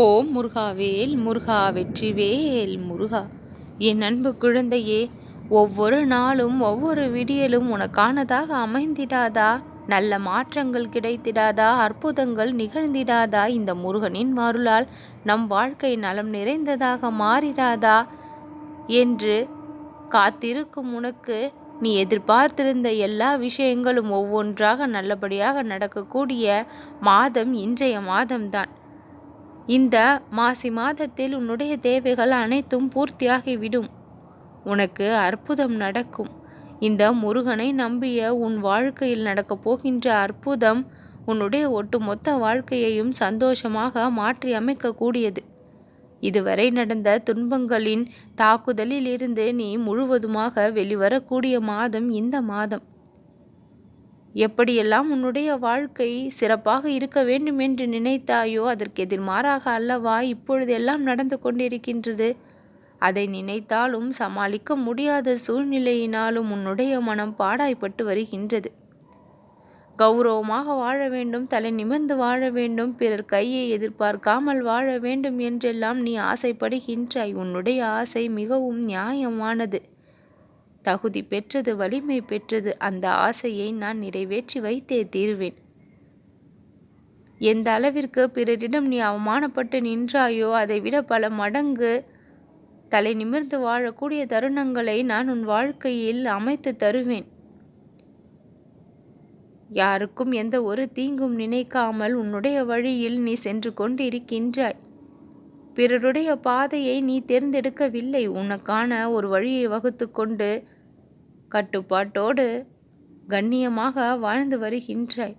ஓம் முருகாவேல் முருகா வெற்றிவேல் முருகா. என் அன்பு குழந்தையே ஒவ்வொரு நாளும் ஒவ்வொரு விடியலும் உனக்கானதாக அமைந்திடாதா? நல்ல மாற்றங்கள் கிடைத்திடாதா? அற்புதங்கள் நிகழ்ந்திடாதா? இந்த முருகனின் மருளால் நம் வாழ்க்கை நலம் நிறைந்ததாக மாறிடாதா? என்று காத்திருக்கும் உனக்கு நீ எதிர்பார்த்திருந்த எல்லா விஷயங்களும் ஒவ்வொன்றாக நல்லபடியாக நடக்கக்கூடிய மாதம் இன்றைய மாதம்தான். இந்த மாசி மாதத்தில் உன்னுடைய தேவைகள் அனைத்தும் பூர்த்தியாகிவிடும். உனக்கு அற்புதம் நடக்கும். இந்த முருகனை நம்பிய உன் வாழ்க்கையில் நடக்கப் போகின்ற அற்புதம் உன்னுடைய ஒட்டுமொத்த வாழ்க்கையையும் சந்தோஷமாக மாற்றி அமைக்கக்கூடியது. இதுவரை நடந்த துன்பங்களின் தாக்குதலில் இருந்து நீ முழுவதுமாக வெளிவரக்கூடிய மாதம் இந்த மாதம். எப்படியெல்லாம் உன்னுடைய வாழ்க்கை சிறப்பாக இருக்க வேண்டும் என்று நினைத்தாயோ அதற்கு எதிர்மாறாக அல்லவா இப்பொழுதெல்லாம் நடந்து கொண்டிருக்கின்றது? அதை நினைத்தாலும் சமாளிக்க முடியாத சூழ்நிலையினாலும் உன்னுடைய மனம் பாடாய்ப்பட்டு வருகின்றது. கௌரவமாக வாழ வேண்டும் தலை நிமிர்ந்து வாழ வேண்டும் பிறர் கையை எதிர்பார்க்காமல் வாழ வேண்டும் என்றெல்லாம் நீ ஆசைப்படுகின்றாய். உன்னுடைய ஆசை மிகவும் நியாயமானது. தகுதி பெற்றது வலிமை பெற்றது அந்த ஆசையை நான் நிறைவேற்றி வைத்தே தீருவேன். எந்த அளவிற்கு பிறரிடம் நீ அவமானப்பட்டு நின்றாயோ அதைவிட பல மடங்கு தலை நிமிர்ந்து வாழக்கூடிய தருணங்களை நான் உன் வாழ்க்கையில் அமைத்து தருவேன். யாருக்கும் எந்த ஒரு தீங்கும் நினைக்காமல் உன்னுடைய வழியில் நீ சென்று கொண்டிருக்கின்றாய். பிறருடைய பாதையை நீ தேர்ந்தெடுக்கவில்லை. உனக்கான ஒரு வழியை வகுத்து கொண்டு கட்டுப்பாட்டோடு கண்ணியமாக வாழ்ந்து வருகின்றாய்.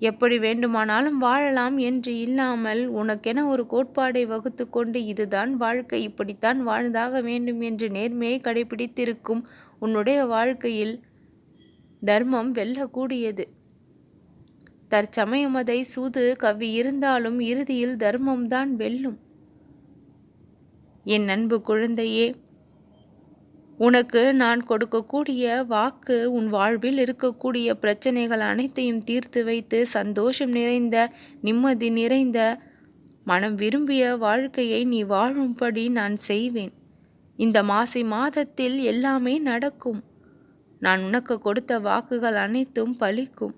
எப்படி வேண்டுமானாலும் வாழலாம் என்று இல்லாமல் உனக்கென ஒரு கோட்பாடை வகுத்து கொண்டு இதுதான் வாழ்க்கை. இப்படித்தான் வாழ்ந்தாக வேண்டும் என்று நேர்மையை கடைபிடித்திருக்கும் உன்னுடைய வாழ்க்கையில் தர்மம் வெல்லக்கூடியது. தற்சமயம் அதை சூது கவ்வி இருந்தாலும் இறுதியில் தர்மம்தான் வெல்லும். என் அன்பு குழந்தையே உனக்கு நான் கொடுக்கக்கூடிய வாக்கு உன் வாழ்வில் இருக்கக்கூடிய பிரச்சனைகள் அனைத்தையும் தீர்த்து வைத்து சந்தோஷம் நிறைந்த நிம்மதி நிறைந்த மனம் விரும்பிய வாழ்க்கையை நீ வாழும்படி நான் செய்வேன். இந்த மாசி மாதத்தில் எல்லாமே நடக்கும். நான் உனக்கு கொடுத்த வாக்குகள் அனைத்தும் பலிக்கும்.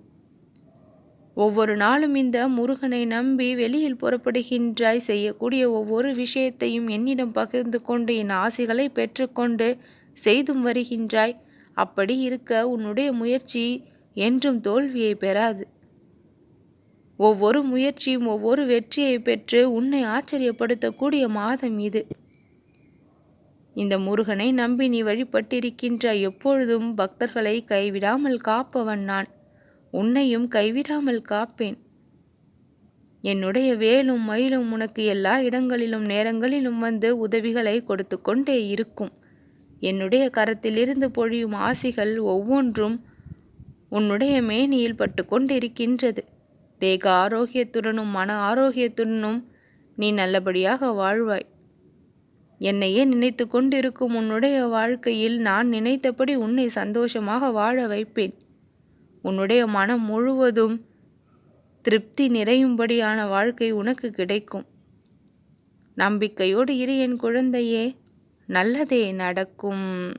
ஒவ்வொரு நாளும் இந்த முருகனை நம்பி வெளியில் புறப்படுகின்றாய். செய்யக்கூடிய ஒவ்வொரு விஷயத்தையும் என்னிடம் பகிர்ந்து கொண்டு என் ஆசைகளை பெற்றுக்கொண்டு செய்தும் வருகின்றாய். அப்படி இருக்க உன்னுடைய முயற்சி என்றும் தோல்வியை பெறாது. ஒவ்வொரு முயற்சியும் ஒவ்வொரு வெற்றியை பெற்று உன்னை ஆச்சரியப்படுத்தக்கூடிய மாதம் இது. இந்த முருகனை நம்பி நீ வழிபட்டிருக்கின்ற எப்பொழுதும் பக்தர்களை கைவிடாமல் காப்பவன் நான். உன்னையும் கைவிடாமல் காப்பேன். என்னுடைய வேலும் மயிலும் உனக்கு எல்லா இடங்களிலும் நேரங்களிலும் வந்து உதவிகளை கொடுத்து கொண்டே இருக்கும். என்னுடைய கரத்திலிருந்து பொழியும் ஆசிகள் ஒவ்வொன்றும் உன்னுடைய மேனியில் பட்டு கொண்டிருக்கின்றது தேக ஆரோக்கியத்துடனும் மன ஆரோக்கியத்துடனும் நீ நல்லபடியாக வாழ்வாய். என்னையே நினைத்து கொண்டிருக்கும் உன்னுடைய வாழ்க்கையில் நான் நினைத்தபடி உன்னை சந்தோஷமாக வாழ வைப்பேன். உன்னுடைய மனம் முழுவதும் திருப்தி நிறையும்படியான வாழ்க்கை உனக்கு கிடைக்கும். நம்பிக்கையோடு இரு என் குழந்தையே நல்லதே நடக்கும்.